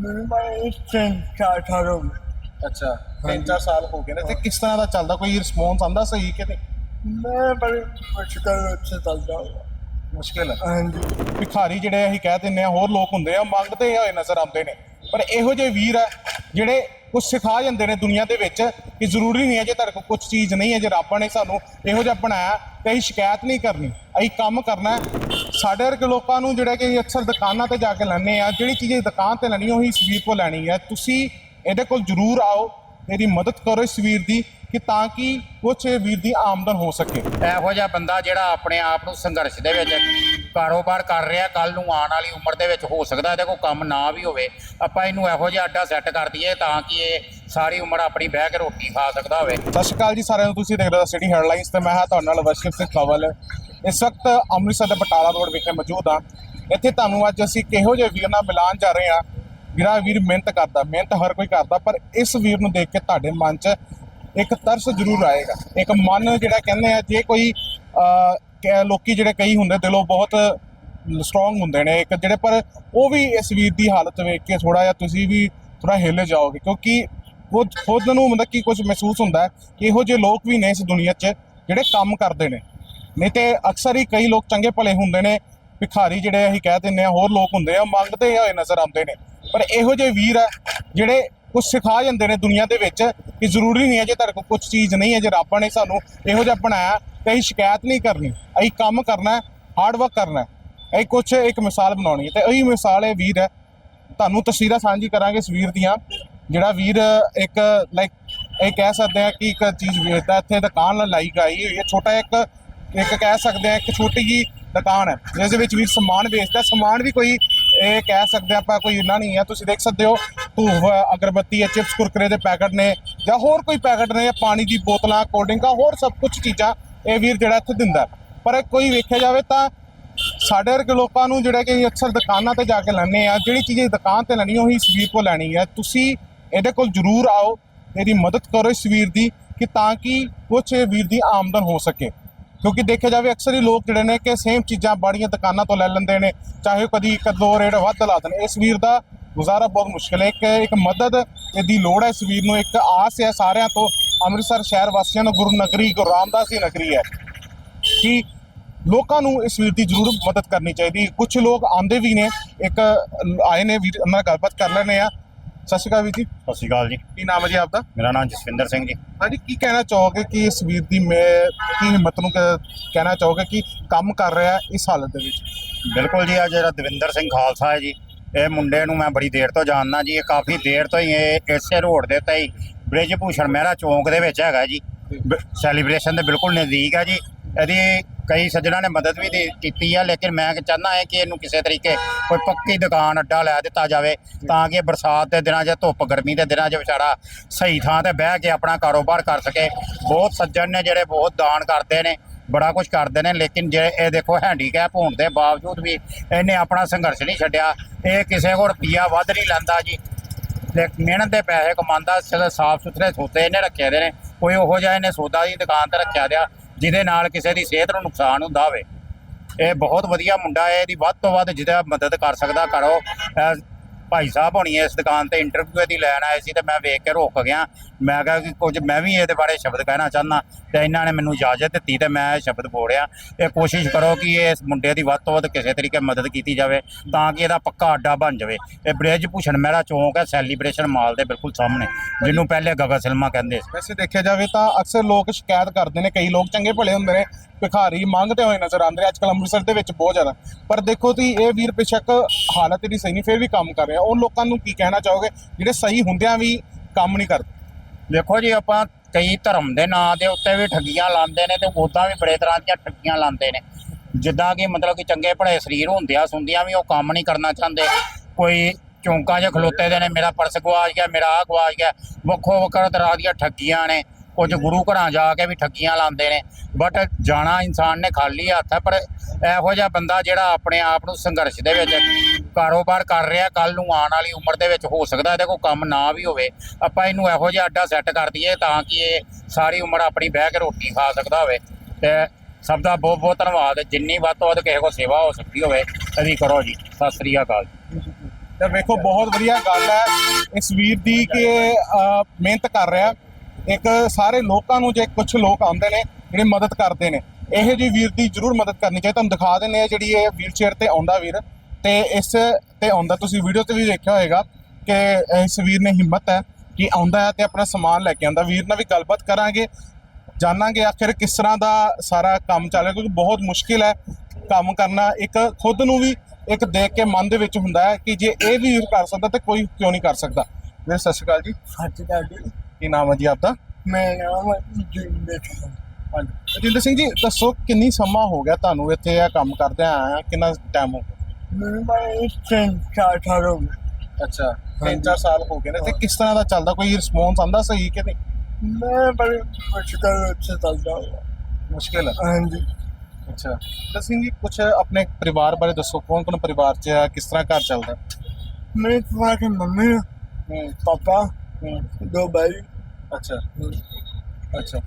ਮੈਨੂੰ ਬਾਈ ਤਿੰਨ ਚਾਰ ਸਾਲ ਹੋ ਗਏ ਅੱਛਾ ਤਿੰਨ ਚਾਰ ਸਾਲ ਹੋ ਗਏ ਨੇ। ਤੇ ਕਿਸ ਤਰ੍ਹਾਂ ਦਾ ਚੱਲਦਾ? ਕੋਈ ਰਿਸਪੌਂਸ ਆਂਦਾ ਸਹੀ ਕਿ ਨਹੀਂ? ਮੈਂ ਬੜੀ ਮੁਸ਼ਕਲ ਉੱਥੇ ਚੱਲਦਾ ਹਾਂ। ਮੁਸ਼ਕਿਲ ਹੈ। ਹਾਂਜੀ। ਭਿਖਾਰੀ ਜਿਹੜੇ ਅਸੀਂ ਕਹਿ ਦਿੰਦੇ ਆ ਹੋਰ ਲੋਕ ਹੁੰਦੇ ਆ ਮੰਗਦੇ ਹੋਏ ਨਜ਼ਰ ਆਉਂਦੇ ਨੇ। ਪਰ ਇਹੋ ਜਿਹੇ ਵੀਰ ਆ ਜਿਹੜੇ ਕੁਝ ਸਿਖਾ ਜਾਂਦੇ ਨੇ ਦੁਨੀਆ ਦੇ ਵਿੱਚ ਕਿ ਜ਼ਰੂਰੀ ਨਹੀਂ ਹੈ ਜੇ ਤੁਹਾਡੇ ਕੋਲ ਕੁਝ ਚੀਜ਼ ਨਹੀਂ ਹੈ ਜੇ ਰੱਬ ਨੇ ਸਾਨੂੰ ਇਹੋ ਜਿਹਾ ਬਣਾਇਆ ਤੇ ਅਸੀਂ ਸ਼ਿਕਾਇਤ ਨਹੀਂ ਕਰਨੀ। ਅਸੀਂ ਕੰਮ ਕਰਨਾ ਹੈ। ਸਾਡੇ ਵਰਗੇ ਲੋਕਾਂ ਨੂੰ ਜਿਹੜਾ ਕਿ ਅਕਸਰ ਦੁਕਾਨਾਂ ਤੇ ਜਾ ਕੇ ਲੈਂਦੇ ਆ ਜਿਹੜੀ ਚੀਜ਼ ਦੁਕਾਨ ਤੇ ਲੈਣੀ ਉਹੀ ਇਸ ਵੀਰ ਕੋਲ ਲੈਣੀ ਹੈ ਤੁਸੀਂ ਇਹਦੇ ਕੋਲ ਜ਼ਰੂਰ ਆਓ ਇਹਦੀ ਮਦਦ ਕਰੋ ਇਸ ਵੀਰ ਦੀ ਕਿ ਤਾਂ ਕਿ ਕੁਛ ਵੀਰ ਦੀ ਆਮਦਨ ਹੋ ਸਕੇ। ਇਹੋ ਜਿਹਾ ਬੰਦਾ ਜਿਹੜਾ ਆਪਣੇ ਆਪ ਨੂੰ ਸੰਘਰਸ਼ ਦੇ ਵਿੱਚ ਕਾਰੋਬਾਰ ਕਰ ਰਿਹਾ ਕੱਲ ਨੂੰ ਆਉਣ ਵਾਲੀ ਉਮਰ ਦੇ ਵਿੱਚ ਹੋ ਸਕਦਾ ਇਹਦੇ ਕੋਲ ਕੰਮ ਨਾ ਵੀ ਹੋਵੇ। ਆਪਾਂ ਇਹਨੂੰ ਇਹੋ ਜਿਹਾ ਅੱਡਾ ਸੈੱਟ ਕਰ ਦਈਏ ਤਾਂ ਕਿ ਇਹ ਸਾਰੀ ਉਮਰ ਆਪਣੀ ਬਹਿ ਕੇ ਰੋਟੀ ਖਾ ਸਕਦਾ ਹੋਵੇ। ਸਤਿ ਸ਼੍ਰੀ ਅਕਾਲ ਜੀ ਸਾਰਿਆਂ ਨੂੰ ਤੁਸੀਂ ਦੇਖ ਰਹੇ ਹੋ ਸਿਟੀ ਹੈਡਲਾਈਨਸ ਤੇ ਮੈਂ ਹਾਂ ਤੁਹਾਡੇ ਨਾਲ ਵਰਸ਼ਿਪ ਸਿੰਘ ਕਵਲ। ਇਸ ਵਕਤ ਅੰਮ੍ਰਿਤਸਰ ਦੇ ਬਟਾਲਾ ਰੋਡ ਵਿਖੇ ਮੌਜੂਦ ਹਾਂ। ਇੱਥੇ ਤੁਹਾਨੂੰ ਅੱਜ ਅਸੀਂ ਕਿਹੋ ਜਿਹੇ ਵੀਰ ਨਾਲ ਮਿਲਾਨ ਜਾ ਰਹੇ ਹਾਂ। ਵੀਰਾ ਵੀਰ ਮਿਹਨਤ ਕਰਦਾ ਮਿਹਨਤ ਹਰ ਕੋਈ ਕਰਦਾ ਪਰ ਇਸ ਵੀਰ ਨੂੰ ਦੇਖ ਕੇ ਤੁਹਾਡੇ ਮਨ 'ਚ ਇੱਕ ਤਰਸ ਜ਼ਰੂਰ ਆਏਗਾ। ਇੱਕ ਮਨ ਜਿਹੜਾ ਕਹਿੰਦੇ ਆ ਜੇ ਕੋਈ ਅਹ, ਲੋਕੀ ਜਿਹੜੇ ਕਈ ਹੁੰਦੇ ਦਿਲੋਂ ਬਹੁਤ ਸਟਰੋਂਗ ਹੁੰਦੇ ਨੇ ਇੱਕ ਜਿਹੜੇ ਪਰ ਉਹ ਵੀ ਇਸ ਵੀਰ ਦੀ ਹਾਲਤ ਵੇਖ ਕੇ ਥੋੜਾ ਜਿਹਾ ਤੁਸੀਂ ਵੀ ਥੋੜਾ ਹਿੱਲ ਜਾਓਗੇ ਕਿਉਂਕਿ ਖੁਦ ਖੁਦ ਨੂੰ ਮਤਲਬ ਕਿ ਕੁਝ ਮਹਿਸੂਸ ਹੁੰਦਾ ਕਿ ਇਹੋ ਜਿਹੇ ਲੋਕ ਵੀ ਨੇ ਇਸ ਦੁਨੀਆ 'ਚ ਜਿਹੜੇ ਕੰਮ ਕਰਦੇ ਨੇ। ਨਹੀਂ ਤੇ ਅਕਸਰ ਹੀ ਕਈ ਲੋਕ ਚੰਗੇ ਭਲੇ ਹੁੰਦੇ ਨੇ, ਭਿਖਾਰੀ ਜਿਹੜੇ ਅਸੀਂ ਕਹਿ ਦਿੰਦੇ ਆ ਹੋਰ ਲੋਕ ਹੁੰਦੇ ਆ, ਮੰਗਦੇ ਹੋਏ ਨਜ਼ਰ ਆਉਂਦੇ ਨੇ। ਪਰ ਇਹੋ ਜਿਹੇ ਵੀਰ ਆ, ਜਿਹੜੇ ਕੁਝ ਸਿਖਾ ਜਾਂਦੇ ਨੇ ਦੁਨੀਆ ਦੇ ਵਿੱਚ ਕਿ ਜ਼ਰੂਰੀ ਨਹੀਂ ਹੈ ਜੇ ਤੁਹਾਡੇ ਕੋਲ ਕੁਝ ਚੀਜ਼ ਨਹੀਂ ਹੈ, ਜੇ ਰੱਬ ਨੇ ਸਾਨੂੰ ਇਹੋ ਜਿਹਾ ਬਣਾਇਆ, ਤੇ ਅਸੀਂ ਸ਼ਿਕਾਇਤ ਨਹੀਂ ਕਰਨੀ। ਅਸੀਂ ਕੰਮ ਕਰਨਾ ਹੈ ਹਾਰਡ ਵਰਕ ਕਰਨਾ ਇਹ ਕੁਝ ਇੱਕ ਮਿਸਾਲ ਬਣਾਉਣੀ ਹੈ। ਤੇ ਇਹੀ ਮਿਸਾਲ ਇਹ ਵੀਰ ਹੈ। ਤੁਹਾਨੂੰ ਤਸਵੀਰਾਂ ਸਾਂਝੀ ਕਰਾਂਗੇ ਇਸ ਵੀਰ ਦੀਆਂ। ਜਿਹੜਾ ਵੀਰ ਇੱਕ ਲਾਈਕ ਇਹ ਕਹਿ ਸਕਦੇ ਆ ਕਿ ਇੱਕ ਚੀਜ਼ ਵੇਚਦਾ, ਇੱਥੇ ਦੁਕਾਨ ਲਾਈ ਗਈ ਹੋਈ ਹੈ। ਛੋਟਾ ਇੱਕ ਇੱਕ ਕਹਿ ਸਕਦੇ ਆ ਇੱਕ ਛੋਟੀ ਜੀ ਦੁਕਾਨ ਹੈ, ਜਿਸ ਦੇ ਵਿੱਚ ਵੀਰ ਸਮਾਨ ਵੇਚਦਾ ਸਮਾਨ ਵੀ ਕੋਈ ਇਹ ਕਹਿ ਸਕਦੇ ਆਪਾਂ ਕੋਈ ਇੰਨਾ ਨਹੀਂ ਹੈ। ਤੁਸੀਂ ਦੇਖ ਸਕਦੇ ਹੋ, ਧੂਫ, ਅਗਰਬੱਤੀ ਹੈ, ਚਿਪਸ, ਕੁਰਕਰੇ ਦੇ ਪੈਕਟ ਨੇ ਜਾਂ ਹੋਰ ਕੋਈ ਪੈਕਟ ਨੇ ਜਾਂ ਪਾਣੀ ਦੀ ਬੋਤਲਾਂ ਕੋਲਡ ਡਰਿੰਕਾਂ ਹੋਰ ਸਭ ਕੁਝ ਚੀਜ਼ਾਂ ਇਹ ਵੀਰ ਜਿਹੜਾ ਇੱਥੇ ਦਿੰਦਾ ਪਰ ਕੋਈ ਵੇਖਿਆ ਜਾਵੇ ਤਾਂ ਸਾਡੇ ਵਰਗੇ ਲੋਕਾਂ ਨੂੰ ਜਿਹੜਾ ਕਿ ਅਕਸਰ ਦੁਕਾਨਾਂ ਤੇ ਜਾ ਕੇ ਲੈਂਦੇ ਆ ਜਿਹੜੀ ਚੀਜ਼ ਦੁਕਾਨ ਤੇ ਲੈਣੀ ਉਹੀ ਇਸ ਵੀਰ ਕੋਲ ਲੈਣੀ ਹੈ। ਤੁਸੀਂ ਇਹਦੇ ਕੋਲ ਜ਼ਰੂਰ ਆਓ, ਇਹਦੀ ਮਦਦ ਕਰੋ ਇਸ ਵੀਰ ਦੀ, ਕਿ ਤਾਂ ਕਿ ਕੁਛ ਇਹ ਵੀਰ ਦੀ ਆਮਦਨ ਹੋ ਸਕੇ। ਕਿਉਂਕਿ ਦੇਖਿਆ ਜਾਵੇ ਅਕਸਰ ਹੀ ਲੋਕ ਜਿਹੜੇ ਨੇ ਕਿ ਸੇਮ ਚੀਜ਼ਾਂ ਬਾੜੀਆਂ ਦੁਕਾਨਾਂ ਤੋਂ ਲੈ ਲੈਂਦੇ ਨੇ, ਚਾਹੇ ਉਹ ਕਦੀ ਇੱਕ ਦੋ ਰੇਟ ਵੱਧ ਲਾ ਦੇਣ। ਇਸ ਵੀਰ ਦਾ ਗੁਜ਼ਾਰਾ ਬਹੁਤ ਮੁਸ਼ਕਿਲ ਹੈ। ਇੱਕ ਇੱਕ ਮਦਦ ਦੀ ਲੋੜ ਹੈ ਇਸ ਵੀਰ ਨੂੰ। ਇੱਕ ਆਸ ਹੈ ਸਾਰਿਆਂ ਤੋਂ, ਅੰਮ੍ਰਿਤਸਰ ਸ਼ਹਿਰ ਵਾਸੀਆਂ ਨੂੰ, ਗੁਰੂ ਨਗਰੀ, ਗੁਰੂ ਰਾਮਦਾਸ ਦੀ ਨਗਰੀ ਹੈ ਕਿ ਲੋਕਾਂ ਨੂੰ ਇਸ ਵੀਰ ਦੀ ਜ਼ਰੂਰ ਮਦਦ ਕਰਨੀ ਚਾਹੀਦੀ। ਕੁਝ ਲੋਕ ਆਂਦੇ ਵੀ ਨੇ, ਇੱਕ ਆਏ ਨੇ ਵੀਰ, ਉਹਨਾਂ ਨਾਲ ਗੱਲਬਾਤ ਕਰ ਲੈਣੇ ਆ ਸਤਿ ਸ਼੍ਰੀ ਅਕਾਲ ਵੀਰ ਜੀ। ਸਤਿ ਸ਼੍ਰੀ ਅਕਾਲ ਜੀ। ਕੀ ਨਾਮ ਹੈ ਜੀ ਆਪਦਾ? ਮੇਰਾ ਨਾਮ ਜਸਵਿੰਦਰ ਸਿੰਘ ਜੀ। ਹਾਂਜੀ ਕੀ ਕਹਿਣਾ ਚਾਹੋਗੇ ਕਿ ਇਸ ਵੀਰ ਦੀ ਮੈਂ ਕੀ ਹਿੰਮਤ ਨੂੰ ਕ- ਕਹਿਣਾ ਚਾਹੋਗੇ ਕਿ ਕੰਮ ਕਰ ਰਿਹਾ ਹੈ ਇਸ ਹਾਲਤ ਦੇ ਵਿੱਚ? ਬਿਲਕੁਲ ਜੀ ਆ ਜਿਹੜਾ ਦਵਿੰਦਰ ਸਿੰਘ ਖਾਲਸਾ ਹੈ ਜੀ ਇਹ ਮੁੰਡੇ ਨੂੰ ਮੈਂ ਬੜੀ ਦੇਰ ਤੋਂ ਜਾਣਦਾ ਜੀ ਇਹ ਕਾਫੀ ਦੇਰ ਤੋਂ ਹੀ ਇਹ ਇਸੇ ਰੋਡ ਦੇ ਉੱਤੇ ਹੀ ਬ੍ਰਿਜ ਭੂਸ਼ਣ ਮਹਿਰਾ ਚੌਂਕ ਦੇ ਵਿੱਚ ਹੈਗਾ ਜੀ। ਸੈਲੀਬ੍ਰੇਸ਼ਨ ਦੇ ਬਿਲਕੁਲ ਨਜ਼ਦੀਕ ਹੈ ਜੀ। ਇਹਦੀ ਕਈ ਸੱਜਣਾ ਨੇ ਮਦਦ ਵੀ ਦੇ- ਕੀਤੀ ਆ, ਲੇਕਿਨ ਮੈਂ ਚਾਹੁੰਦਾ ਹਾਂ ਕਿ ਇਹਨੂੰ ਕਿਸੇ ਤਰੀਕੇ ਕੋਈ ਪੱਕੀ ਦੁਕਾਨ ਅੱਡਾ ਲੈ ਦਿੱਤਾ ਜਾਵੇ, ਤਾਂ ਕਿ ਬਰਸਾਤ ਦੇ ਦਿਨਾਂ 'ਚ, ਧੁੱਪ ਗਰਮੀ ਦੇ ਦਿਨਾਂ 'ਚ ਵਿਚਾਰਾ ਸਹੀ ਥਾਂ ਤੇ ਬਹਿ ਕੇ ਆਪਣਾ ਕਾਰੋਬਾਰ ਕਰ ਸਕੇ। ਬਹੁਤ ਸੱਜਣ ਨੇ ਜਿਹੜੇ ਬਹੁਤ ਦਾਨ ਕਰਦੇ ਨੇ, ਬੜਾ ਕੁਝ ਕਰਦੇ ਨੇ, ਲੇਕਿਨ ਜੇ ਇਹ ਦੇਖੋ ਹੈਂਡੀਕੈਪ ਹੋਣ ਦੇ ਬਾਵਜੂਦ ਵੀ ਇਹਨੇ ਆਪਣਾ ਸੰਘਰਸ਼ ਨਹੀਂ ਛੱਡਿਆ, ਇਹ ਕਿਸੇ ਕੋਲ ਰੁਪਈਆ ਵੱਧ ਨਹੀਂ ਲੈਂਦਾ ਜੀ। ਤੇ ਮਿਹਨਤ ਦੇ ਪੈਸੇ ਕਮਾਉਂਦਾ ਸਿਰ ਸਾਫ਼ ਸੁਥਰੇ ਸੌਦੇ ਇਹਨੇ ਰੱਖੇ ਦੇ ਨੇ, ਕੋਈ ਉਹੋ ਜਿਹਾ ਇਹਨੇ ਸੌਦਾ ਦੀ ਦੁਕਾਨ ਤੇ ਰੱਖਿਆ ਦਿਆ ਜਿਹਦੇ ਨਾਲ ਕਿਸੇ ਦੀ ਸਿਹਤ ਨੂੰ ਨੁਕਸਾਨ ਹੁੰਦਾ ਹੋਵੇ। ਇਹ ਬਹੁਤ ਵਧੀਆ ਮੁੰਡਾ ਹੈ, ਇਹਦੀ ਵੱਧ ਤੋਂ ਵੱਧ ਜਿਹਦਾ ਮਦਦ ਕਰ ਸਕਦਾ, ਕਰੋ। ਭਾਈ ਸਾਹਿਬ ਹੋਣੀ ਇਸ ਦੁਕਾਨ ਤੇ ਇੰਟਰਵਿਊ ਦੀ ਲੈਣ ਆਏ ਸੀ ਤੇ ਮੈਂ ਵੇਖ ਕੇ ਰੁਕ ਗਿਆ। ਮੈਂ ਕਿਹਾ ਕਿ ਕੁਝ ਮੈਂ ਵੀ ਇਹਦੇ ਬਾਰੇ ਸ਼ਬਦ ਕਹਿਣਾ ਚਾਹੁੰਦਾ ਤੇ ਇਹਨਾਂ ਨੇ ਮੈਨੂੰ ਇਜਾਜ਼ਤ ਦਿੱਤੀ ਤੇ ਮੈਂ ਇਹ ਸ਼ਬਦ ਬੋਲਿਆ। ਇਹ ਕੋਸ਼ਿਸ਼ ਕਰੋ ਕਿ ਇਸ ਮੁੰਡੇ ਦੀ ਵੱਧ ਤੋਂ ਵੱਧ ਕਿਸੇ ਤਰੀਕੇ ਮਦਦ ਕੀਤੀ ਜਾਵੇ ਤਾਂ ਕਿ ਇਹਦਾ ਪੱਕਾ ਅੱਡਾ ਬਣ ਜਾਵੇ। ਇਹ ਬ੍ਰਿਜ ਭੂਸ਼ਣ ਮਹਿਰਾ ਚੌਂਕ ਹੈ, ਸੈਲੀਬ੍ਰੇਸ਼ਨ ਮਾਲ ਦੇ ਬਿਲਕੁਲ ਸਾਹਮਣੇ, ਜਿਹਨੂੰ ਪਹਿਲੇ ਗਗਾ ਸਿਲਮਾ ਕਹਿੰਦੇ ਸੀ। ਵੈਸੇ ਦੇਖਿਆ ਜਾਵੇ ਤਾਂ ਅਕਸਰ ਲੋਕ ਸ਼ਿਕਾਇਤ ਕਰਦੇ ਨੇ, ਕਈ ਲੋਕ ਚੰਗੇ ਭਲੇ ਹੁੰਦੇ ਨੇ, ਭਿਖਾਰੀ ਮੰਗਦੇ ਹੋਏ ਨਜ਼ਰ ਆਉਂਦੇ ਨੇ ਅੱਜਕੱਲ ਅੰਮ੍ਰਿਤਸਰ ਦੇ ਵਿੱਚ ਬਹੁਤ ਜ਼ਿਆਦਾ। ਪਰ ਦੇਖੋ ਤੁਸੀਂ, ਇਹ ਵੀਰ ਬੇਸ਼ੱਕ ਹਾਲਤ ਇਹਦੀ ਸਹੀ ਨਹੀਂ, ਫਿਰ ਵੀ ਕੰਮ ਕਰ ਰਿਹਾ। ਉਹ ਲੋਕਾਂ ਨੂੰ ਕੀ ਕਹਿਣਾ ਚਾਹੋਗੇ? ਜਿਹੜੇ ਸਹੀ ਹੁੰਦਿਆਂ ਵੀ ਕੰਮ ਨਹੀਂ ਕਰਦੇ। ਦੇਖੋ ਜੀ, ਆਪਾਂ ਕਈ ਧਰਮ ਦੇ ਨਾਂ ਦੇ ਉੱਤੇ ਵੀ ਠੱਗੀਆਂ ਲਾਉਂਦੇ ਨੇ ਤੇ ਉਦਾਂ ਵੀ ਬੜੇ ਤਰ੍ਹਾਂ ਦੀਆਂ ਠੱਗੀਆਂ ਲਾਉਂਦੇ ਨੇ। ਜਿੱਦਾਂ ਕਿ ਮਤਲਬ ਕਿ ਚੰਗੇ ਭਲੇ ਸਰੀਰ ਹੁੰਦਿਆਂ ਸੁੰਦਿਆਂ ਵੀ ਉਹ ਕੰਮ ਨਹੀਂ ਕਰਨਾ ਚਾਹੁੰਦੇ। ਕੋਈ ਚੌਂਕਾਂ 'ਚ ਖਲੋਤੇ ਦੇ ਨੇ, ਮੇਰਾ ਪਰਸ ਗਵਾਚ ਗਿਆ, ਮੇਰਾ ਆਹ ਗਵਾਚ ਗਿਆ, ਵੱਖੋ ਵੱਖਰੇ ਤਰ੍ਹਾਂ ਦੀਆਂ ਠੱਗੀਆਂ ਨੇ। ਕੁਝ ਗੁਰੂ ਘਰਾਂ ਜਾ ਕੇ ਵੀ ਠੱਗੀਆਂ ਲਾਉਂਦੇ ਨੇ। ਬਟ ਜਾਣਾ ਇਨਸਾਨ ਨੇ ਖਾਲੀ ਹੱਥ ਹੈ ਪਰ ਇਹੋ ਜਿਹਾ ਬੰਦਾ ਜਿਹੜਾ ਆਪਣੇ ਆਪ ਨੂੰ ਸੰਘਰਸ਼ ਦੇ ਵਿੱਚ ਕਾਰੋਬਾਰ ਕਰ ਰਿਹਾ ਕੱਲ ਨੂੰ ਆਉਣ ਵਾਲੀ ਉਮਰ ਦੇ ਵਿੱਚ ਹੋ ਸਕਦਾ, ਇਹਦੇ ਕੋਲ ਕੰਮ ਨਾ ਵੀ ਹੋਵੇ। ਆਪਾਂ ਇਹਨੂੰ ਇਹੋ ਜਿਹਾ ਅੱਡਾ ਸੈੱਟ ਕਰ ਦਈਏ ਤਾਂ ਕਿ ਇਹ ਸਾਰੀ ਉਮਰ ਆਪਣੀ ਬਹਿ ਕੇ ਰੋਟੀ ਖਾ ਸਕਦਾ ਹੋਵੇ। ਤੇ ਸਭ ਦਾ ਬਹੁਤ ਬਹੁਤ ਧੰਨਵਾਦ। ਜਿੰਨੀ ਵੱਧ ਤੋਂ ਵੱਧ ਕਿਸੇ ਕੋਲ ਸੇਵਾ ਹੋ ਸਕਦੀ ਹੋਵੇ ਇਹਦੀ ਕਰੋ ਜੀ। ਸਤਿ ਸ੍ਰੀ ਅਕਾਲ ਤਾਂ ਵੇਖੋ, ਬਹੁਤ ਵਧੀਆ ਗੱਲ ਹੈ। ਇਸ ਵੀਰ ਦੀ ਕਿ ਮਿਹਨਤ ਕਰ ਰਿਹਾ। ਇੱਕ ਸਾਰੇ ਲੋਕਾਂ ਨੂੰ ਜੇ ਕੁਝ ਲੋਕ ਆਉਂਦੇ ਨੇ, ਜਿਹੜੇ ਮਦਦ ਕਰਦੇ ਨੇ, ਇਹੋ ਜਿਹੀ ਵੀਰ ਦੀ ਜ਼ਰੂਰ ਮਦਦ ਕਰਨੀ ਚਾਹੀਦੀ। ਤੁਹਾਨੂੰ ਦਿਖਾ ਦਿੰਦੇ ਆ ਜਿਹੜੀ ਇਹ ਵੀਲ ਚੇਅਰ ਤੇ ਆਉਂਦਾ ਵੀਰ। ਤੇ ਇਸ ਤੇ ਆਉਂਦਾ ਤੁਸੀਂ ਵੀਡੀਓ ਤੇ ਵੀ ਦੇਖਿਆ ਹੋਵੇਗਾ ਕਿ ਇਸ ਵੀਰ ਨੇ ਹਿੰਮਤ ਹੈ ਕਿ ਆਉਂਦਾ ਹੈ ਤੇ ਆਪਣਾ ਸਮਾਨ ਲੈ ਕੇ ਆਉਂਦਾ। ਵੀਰ ਨਾਲ ਵੀ ਗੱਲਬਾਤ ਕਰਾਂਗੇ ਜਾਣਾਂਗੇ ਆਖਿਰ ਕਿਸ ਤਰ੍ਹਾਂ ਦਾ ਸਾਰਾ ਕੰਮ ਚੱਲ ਰਿਹਾ ਕਿਉਂਕਿ ਬਹੁਤ ਮੁਸ਼ਕਿਲ ਹੈ ਕੰਮ ਕਰਨਾ। ਇੱਕ ਖੁਦ ਨੂੰ ਵੀ ਇੱਕ ਦੇਖ ਕੇ ਮਨ ਦੇ ਵਿੱਚ ਹੁੰਦਾ ਹੈ ਕਿ ਜੇ ਇਹ ਵੀ ਕਰ ਸਕਦਾ ਤੇ ਕੋਈ ਕਿਉਂ ਨਹੀਂ ਕਰ ਸਕਦਾ। ਵੀਰ ਸਤਿ ਸ਼੍ਰੀ ਅਕਾਲ ਜੀ। ਸੱਚ ਦਾਦੀ ਕੀ ਨਾਮ ਹੈ ਜੀ ਆਪਦਾ? ਮੇਰਾ ਨਾਮ ਜਿੰਦੇ ਸਿੰਘ। ਹਾਂਜੀ। ਰਜਿੰਦਰ ਸਿੰਘ ਜੀ ਦੱਸੋ ਕਿੰਨੀ ਸਮਾਂ ਹੋ ਗਿਆ ਤੁਹਾਨੂੰ ਇੱਥੇ ਇਹ ਕੰਮ ਕਰਦੇ ਆਇਆ ਕਿੰਨਾ ਟਾਈਮ ਹੋ ਗਿਆ? ਮੈਨੂੰ ਬਾਈ ਤਿੰਨ ਚਾਰ ਸਾਲ ਹੋ ਗਏ। ਅੱਛਾ ਹਾਂਜੀ। 3-4 ਸਾਲ ਹੋ ਗਏ ਨੇ। ਤੇ ਕਿਸ ਤਰ੍ਹਾਂ ਦਾ ਚੱਲਦਾ? ਕੋਈ ਰਿਸਪੌਂਸ ਆਂਦਾ ਸਹੀ ਕਿ ਨਹੀਂ? ਮੈਂ ਬੜੀ ਮੁਸ਼ਕਲ ਉੱਤੇ ਚੱਲਦਾ ਮੁਸ਼ਕਿਲ ਹੈ। ਹਾਂਜੀ। ਅੱਛਾ। ਤਾਂ ਸਿੰਘ ਜੀ ਕੁਝ ਆਪਣੇ ਪਰਿਵਾਰ ਬਾਰੇ ਦੱਸੋ। ਕੌਣ ਕੌਣ ਪਰਿਵਾਰ 'ਚ ਹੈ ਕਿਸ ਤਰ੍ਹਾਂ ਘਰ ਚੱਲਦਾ? ਮੇਰੇ ਪਾਪਾ ਕੇ ਮੰਮੀ ਪਾਪਾ ਦੋ ਭਾਈ। ਅੱਛਾ। ਅੱਛਾ।